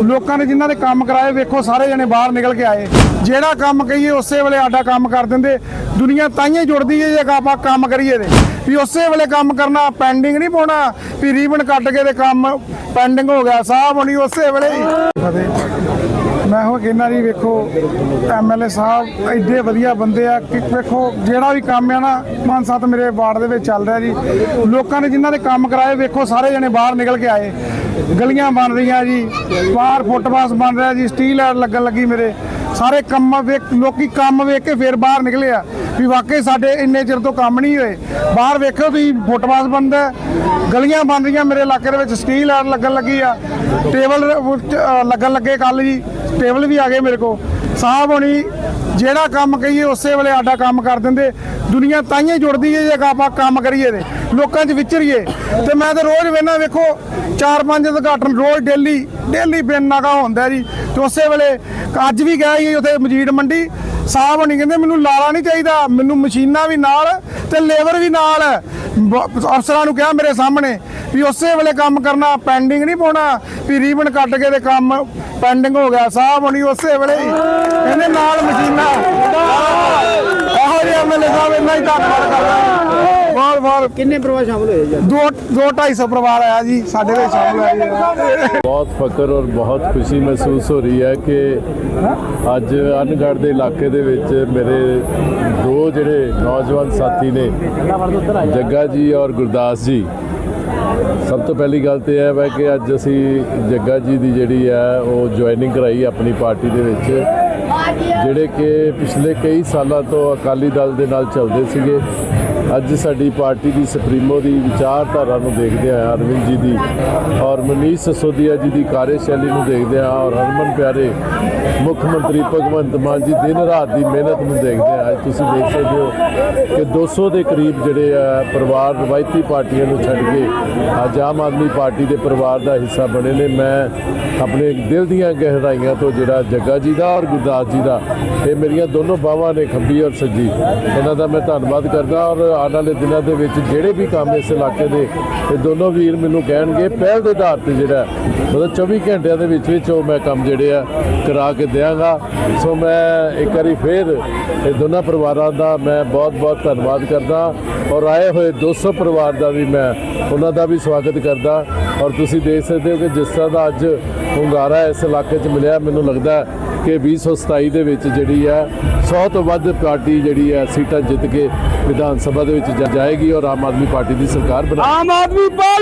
ਲੋਕਾਂ ਨੇ ਜਿਨ੍ਹਾਂ ਦੇ ਕੰਮ ਕਰਾਏ, ਵੇਖੋ ਸਾਰੇ ਜਣੇ ਬਾਹਰ ਨਿਕਲ ਕੇ ਆਏ। ਜਿਹੜਾ ਕੰਮ ਕਹੀਏ, ਉਸੇ ਵੇਲੇ ਆਡਾ ਕੰਮ ਕਰ ਦਿੰਦੇ। ਦੁਨੀਆ ਤਾਈਆਂ ਜੁੜਦੀ ਹੈ ਜੇ ਆਪਾਂ ਕੰਮ ਕਰੀਏ ਤੇ। ਵੀ ਉਸੇ ਵੇਲੇ ਕੰਮ ਕਰਨਾ ਪੈਂਡਿੰਗ ਨਹੀਂ ਪਾਉਣਾ, ਵੀ ਰੀਬਨ ਕੱਟ ਕੇ ਤੇ ਕੰਮ ਪੈਂਡਿੰਗ ਹੋ ਗਿਆ, ਸਾਹ ਹੋਣੀ ਉਸੇ ਵੇਲੇ ਹੀ। ਮੈਂ ਹੋ ਕਹਿੰਦਾ ਜੀ ਵੇਖੋ ਐਮਐਲਏ ਸਾਹਿਬ ਐਡੇ ਵਧੀਆ ਬੰਦੇ ਆ ਕਿ ਵੇਖੋ, ਜਿਹੜਾ ਵੀ ਕੰਮ ਆ ਨਾ, ਪੰਜ ਸੱਤ ਮੇਰੇ ਵਾਰਡ ਦੇ ਵਿੱਚ ਚੱਲ ਰਿਹਾ ਜੀ। ਲੋਕਾਂ ਨੇ ਜਿਨ੍ਹਾਂ ਦੇ ਕੰਮ ਕਰਾਏ, ਵੇਖੋ, ਸਾਰੇ ਜਣੇ ਬਾਹਰ ਨਿਕਲ ਕੇ ਆਏ। ਗਲੀਆਂ ਬਣ ਰਹੀਆਂ ਜੀ, ਬਾਹਰ ਫੁੱਟਪਾਥ ਬਣ ਰਿਹਾ ਜੀ, ਸਟੀਲ ਲਾਈਟ ਲੱਗਣ ਲੱਗੀ ਮੇਰੇ। ਸਾਰੇ ਕੰਮ ਵੇਖ, ਲੋਕੀ ਕੰਮ ਵੇਖ ਕੇ ਫੇਰ ਬਾਹਰ ਨਿਕਲੇ ਆ। ਵੀ ਵਾਕਈ ਸਾਡੇ ਇੰਨੇ ਚਿਰ ਤੋਂ ਕੰਮ ਨਹੀਂ ਹੋਏ। ਬਾਹਰ ਵੇਖੋ ਤੁਸੀਂ, ਫੁੱਟਪਾਥ ਬਣਦਾ ਗਲੀਆਂ ਬਣ ਰਹੀਆਂ ਮੇਰੇ ਇਲਾਕੇ ਦੇ ਵਿੱਚ, ਸਟੀਲ ਲਾਈਟ ਲੱਗਣ ਲੱਗੀ ਆ। ਟੇਬਲ ਲੱਗਣ ਲੱਗੇ ਕੱਲ ਜੀ। ਟੇਬਲ ਵੀ ਆ ਗਏ ਮੇਰੇ ਕੋ ਸਾਹਿਬ ਹੋਣੀ, ਜਿਹੜਾ ਕੰਮ ਕਹੀਏ ਉਸੇ ਵੇਲੇ ਆਡਾ ਕੰਮ ਕਰ ਦਿੰਦੇ। ਦੁਨੀਆ ਤਾਈਆਂ ਜੁੜਦੀ ਹੈ ਜੇ ਆਪਾਂ ਕੰਮ ਕਰੀਏ ਤੇ, ਲੋਕਾਂ 'ਚ ਵਿਚਰੀਏ। ਤੇ ਮੈਂ ਤਾਂ ਰੋਜ਼ ਵੇਖਣਾ ਵੇਖੋ, ਚਾਰ ਪੰਜ ਉਦਘਾਟਨ ਰੋਜ਼ ਡੇਲੀ ਡੇਲੀ ਬਿਨ ਹੁੰਦਾ ਜੀ। ਤੇ ਉਸੇ ਵੇਲੇ ਅੱਜ ਵੀ ਗਿਆ ਜੀ ਉੱਥੇ ਮਜੀਦ ਮੰਡੀ। ਸਾਹਿਬ ਹੋਣੀ, ਕਹਿੰਦੇ ਮੈਨੂੰ ਲਾਲਾ ਨਹੀਂ ਚਾਹੀਦਾ, ਮੈਨੂੰ ਮਸ਼ੀਨਾਂ ਵੀ ਨਾਲ ਤੇ ਲੇਬਰ ਵੀ ਨਾਲ। ਬ- ਅਫਸਰਾਂ ਨੂੰ ਕਿਹਾ ਮੇਰੇ ਸਾਹਮਣੇ ਵੀ ਉਸੇ ਵੇਲੇ ਕੰਮ ਕਰਨਾ ਪੈਂਡਿੰਗ ਨਹੀਂ ਪਾਉਣਾ ਵੀ ਰੀਬਨ ਕੱਟ ਕੇ ਤੇ ਕੰਮ ਪੈਂਡਿੰਗ ਹੋ ਗਿਆ ਸਾਹਿਬ ਹੋਣੀ ਉਸੇ ਵੇਲੇ ਹੀ। ਕਹਿੰਦੇ ਨਾਲ ਮਸ਼ੀਨਾਂ। ਇਹੋ ਜਿਹੇ ਐਮਐਲਏ ਸਾਹਿਬ ਇੰਨਾ ਹੀ ਧੰਨਵਾਦ ਕਰਦਾ ਬਹੁਤ ਬਹੁਤ। ਕਿੰਨੇ ਪਰਿਵਾਰ ਸ਼ਾਮਲ ਹੋਏ ਜੀ ਦੋ ਦੋ 250 ਪਰਿਵਾਰ ਆਇਆ ਜੀ ਸਾਡੇ ਵਿੱਚ ਸ਼ਾਮਲ ਹੋਇਆ ਜੀ। ਬਹੁਤ ਫਖਰ ਔਰ ਬਹੁਤ ਖੁਸ਼ੀ ਮਹਿਸੂਸ ਹੋ ਰਹੀ ਹੈ ਕਿ ਅੱਜ ਅਨਗੜ੍ਹ ਦੇ ਇਲਾਕੇ ਦੇ ਵਿੱਚ ਮੇਰੇ ਦੋ ਜਿਹੜੇ ਨੌਜਵਾਨ ਸਾਥੀ ਨੇ ਜੱਗਾ ਜੀ ਔਰ ਗੁਰਦਾਸ ਜੀ ਸਭ ਤੋਂ ਪਹਿਲੀ ਗੱਲ ਤੇ ਇਹ ਹੈ ਕਿ ਅੱਜ ਅਸੀਂ ਜੱਗਾ ਜੀ ਦੀ ਜਿਹੜੀ ਹੈ ਉਹ ਜੁਆਇਨਿੰਗ ਕਰਾਈ ਆਪਣੀ ਪਾਰਟੀ ਦੇ ਵਿੱਚ, ਜਿਹੜੇ ਕਿ ਪਿਛਲੇ ਕਈ ਸਾਲਾਂ ਤੋਂ ਅਕਾਲੀ ਦਲ ਦੇ ਨਾਲ ਚੱਲਦੇ ਸੀਗੇ। ਅੱਜ ਸਾਡੀ ਪਾਰਟੀ ਦੀ ਸੁਪਰੀਮੋ ਦੀ ਵਿਚਾਰਧਾਰਾ ਨੂੰ ਦੇਖਦੇ ਆ ਅਰਵਿੰਦ ਜੀ ਦੀ ਔਰ ਮਨੀਸ਼ ਸਸੋਦੀਆ ਜੀ ਦੀ ਕਾਰਜਸ਼ੈਲੀ ਨੂੰ ਦੇਖਦੇ ਆ ਔਰ ਹਰਮਨ ਪਿਆਰੇ ਮੁੱਖ ਮੰਤਰੀ ਭਗਵੰਤ ਮਾਨ ਜੀ ਦਿਨ ਰਾਤ ਦੀ ਮਿਹਨਤ ਨੂੰ ਦੇਖਦੇ ਆ ਅੱਜ ਤੁਸੀਂ ਦੇਖ ਸਕਦੇ ਹੋ ਕਿ 200 ਦੇ ਕਰੀਬ ਜਿਹੜੇ ਆ ਪਰਿਵਾਰ ਰਵਾਇਤੀ ਪਾਰਟੀਆਂ ਨੂੰ ਛੱਡ ਕੇ ਅੱਜ ਆਮ ਆਦਮੀ ਪਾਰਟੀ ਦੇ ਪਰਿਵਾਰ ਦਾ ਹਿੱਸਾ ਬਣੇ ਨੇ। ਮੈਂ ਆਪਣੇ ਦਿਲ ਦੀਆਂ ਗਹਿਰਾਈਆਂ ਤੋਂ ਜਿਹੜਾ ਜੱਗਾ ਜੀ ਦਾ ਔਰ ਗੁਰਦਾਸ ਜੀ ਦਾ, ਇਹ ਮੇਰੀਆਂ ਦੋਨੋਂ ਬਾਹਾਂ ਨੇ ਖੱਬੀ ਔਰ ਸੱਜੀ। ਇਹਨਾਂ ਦਾ ਮੈਂ ਧੰਨਵਾਦ ਕਰਦਾ ਔਰ ਆਉਣ ਵਾਲੇ ਦਿਨਾਂ ਦੇ ਵਿੱਚ ਜਿਹੜੇ ਵੀ ਕੰਮ ਇਸ ਇਲਾਕੇ ਦੇ, ਇਹ ਦੋਨੋਂ ਵੀਰ ਮੈਨੂੰ ਕਹਿਣਗੇ, ਪਹਿਲ ਦੇ ਆਧਾਰ ਤੇ ਜਿਹੜਾ ਮਤਲਬ 24 ਘੰਟਿਆਂ ਦੇ ਵਿੱਚ ਵਿੱਚ ਉਹ ਮੈਂ ਕੰਮ ਜਿਹੜੇ ਆ ਕਰਾ ਕੇ ਦਿਆਂਗਾ। ਸੋ ਮੈਂ ਇੱਕ ਵਾਰੀ ਫੇਰ ਇਹ ਦੋਨਾਂ ਪਰਿਵਾਰਾਂ ਦਾ ਮੈਂ ਬਹੁਤ ਬਹੁਤ ਧੰਨਵਾਦ ਕਰਦਾ ਔਰ ਆਏ ਹੋਏ 200 ਪਰਿਵਾਰ ਦਾ ਵੀ ਮੈਂ ਉਹਨਾਂ ਦਾ ਵੀ ਸਵਾਗਤ ਕਰਦਾ ਔਰ ਤੁਸੀਂ ਦੇਖ ਸਕਦੇ ਹੋ ਕਿ ਜਿਸ ਤਰ੍ਹਾਂ ਦਾ ਅੱਜ ਹੁੰਗਾਰਾ ਇਸ ਇਲਾਕੇ 'ਚ ਮਿਲਿਆ, ਮੈਨੂੰ ਲੱਗਦਾ ਹੈ ਕਿ 2027 ਦੇ ਵਿੱਚ ਜਿਹੜੀ ਹੈ 100 ਤੋਂ ਵੱਧ ਪਾਰਟੀ ਜਿਹੜੀ ਹੈ, ਸੀਟਾਂ ਜਿੱਤ ਕੇ ਵਿਧਾਨ ਸਭਾ ਦੇ ਵਿੱਚ ਜਾਏਗੀ ਔਰ ਆਮ ਆਦਮੀ ਪਾਰਟੀ ਦੀ ਸਰਕਾਰ ਬਣਾ ਆਮ ਆਦਮੀ